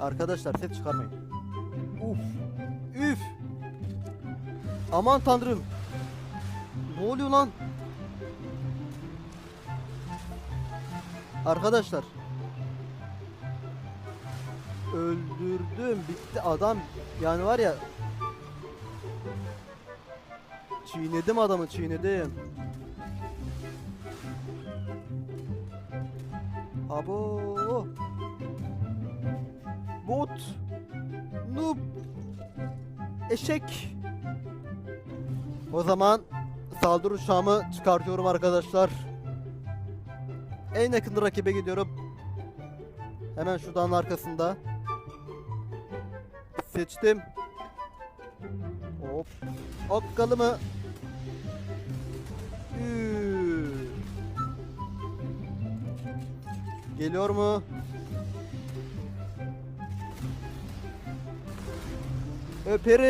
Arkadaşlar ses çıkarmayın. Uf. Üf. Aman tanrım. Ne oluyor lan? Arkadaşlar. Öldürdüm. Bitti adam. Yani var ya. Çiğnedim adamı çiğnedim. Abo. Bot. Noob. Eşek. O zaman saldırı uçağımı çıkartıyorum arkadaşlar. En yakın rakibe gidiyorum. Hemen şu dağın arkasında. Seçtim. Hop. Okkalı mı? Geliyor mu? Öperim.